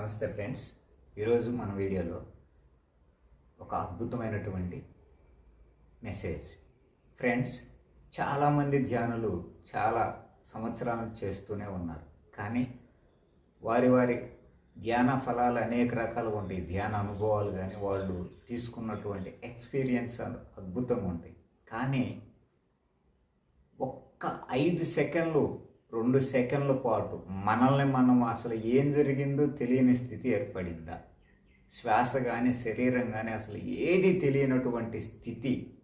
నమస్తే ఫ్రెండ్స్. ఈరోజు మన వీడియోలో ఒక అద్భుతమైనటువంటి మెసేజ్. ఫ్రెండ్స్ చాలామంది ధ్యానులు చాలా సంవత్సరాలు చేస్తూనే ఉన్నారు. కానీ వారి వారి ధ్యాన ఫలాలు అనేక రకాలు ఉంటాయి. ధ్యాన అనుభవాలు కానీ వాళ్ళు తీసుకున్నటువంటి ఎక్స్పీరియన్స్ అద్భుతంగా ఉంటాయి. కానీ ఒక్క ఐదు సెకండ్లు రెండు సెకండ్ల పాటు మనల్ని మనం అసలు ఏం జరిగిందో తెలియని స్థితి ఏర్పడిందా? శ్వాస కానీ శరీరం కానీ అసలు ఏది తెలియనటువంటి స్థితి?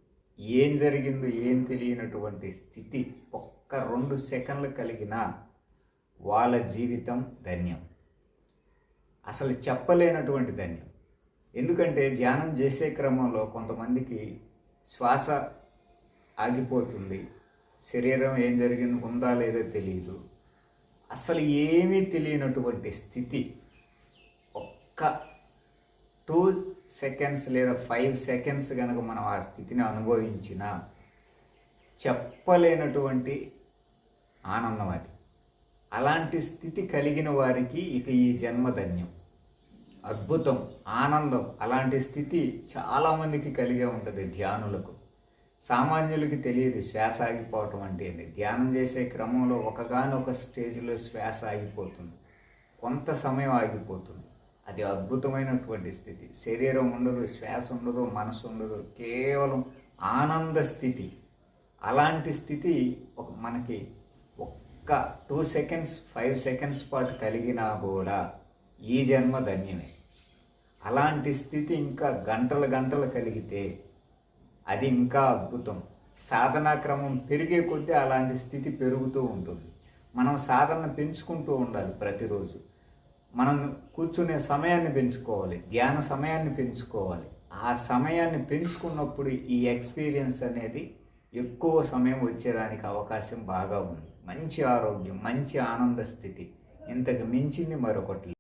ఏం జరిగిందో ఏం తెలియనటువంటి స్థితి? ఒక్క రెండు సెకండ్లు కలిగిన వాళ్ళ జీవితం ధన్యం. అసలు చెప్పలేనటువంటి ధన్యం. ఎందుకంటే ధ్యానం చేసే క్రమంలో కొంతమందికి శ్వాస ఆగిపోతుంది శరీరం ఏం జరిగింది ఉందా లేదో తెలియదు అసలు ఏమీ తెలియనటువంటి స్థితి. ఒక్క టూ సెకండ్స్ లేదా ఫైవ్ సెకండ్స్ కనుక మనం ఆ స్థితిని అనుభవించిన చెప్పలేనటువంటి ఆనందం అది. అలాంటి స్థితి కలిగిన వారికి ఇక ఈ జన్మధన్యం అద్భుతం ఆనందం. అలాంటి స్థితి చాలామందికి కలిగే ఉంటుంది ధ్యానులకు. సామాన్యులకి తెలియదు శ్వాస ఆగిపోవటం అంటే ధ్యానం చేసే క్రమంలో ఒకగానొక స్టేజ్లో శ్వాస ఆగిపోతుంది. కొంత సమయం ఆగిపోతుంది. అది అద్భుతమైనటువంటి స్థితి. శరీరం ఉండదు శ్వాస ఉండదు మనసు ఉండదు కేవలం ఆనంద స్థితి. అలాంటి స్థితి ఒక మనకి ఒక్క టూ సెకండ్స్ ఫైవ్ సెకండ్స్ పాటు కలిగినా కూడా ఈ జన్మ ధన్యమే. అలాంటి స్థితి ఇంకా గంటలు గంటలు కలిగితే అది ఇంకా అద్భుతం. సాధనా క్రమం పెరిగే కొద్దీ అలాంటి స్థితి పెరుగుతూ ఉంటుంది. మనం సాధన పెంచుకుంటూ ఉండాలి ప్రతిరోజు. మనం కూర్చునే సమయాన్ని పెంచుకోవాలి ధ్యాన సమయాన్ని పెంచుకోవాలి. ఆ సమయాన్ని పెంచుకున్నప్పుడు ఈ ఎక్స్పీరియన్స్ అనేది ఎక్కువ సమయం వచ్చేదానికి అవకాశం బాగా ఉంది. మంచి ఆరోగ్యం మంచి ఆనంద స్థితి. ఇంతకు మించింది మరొకటి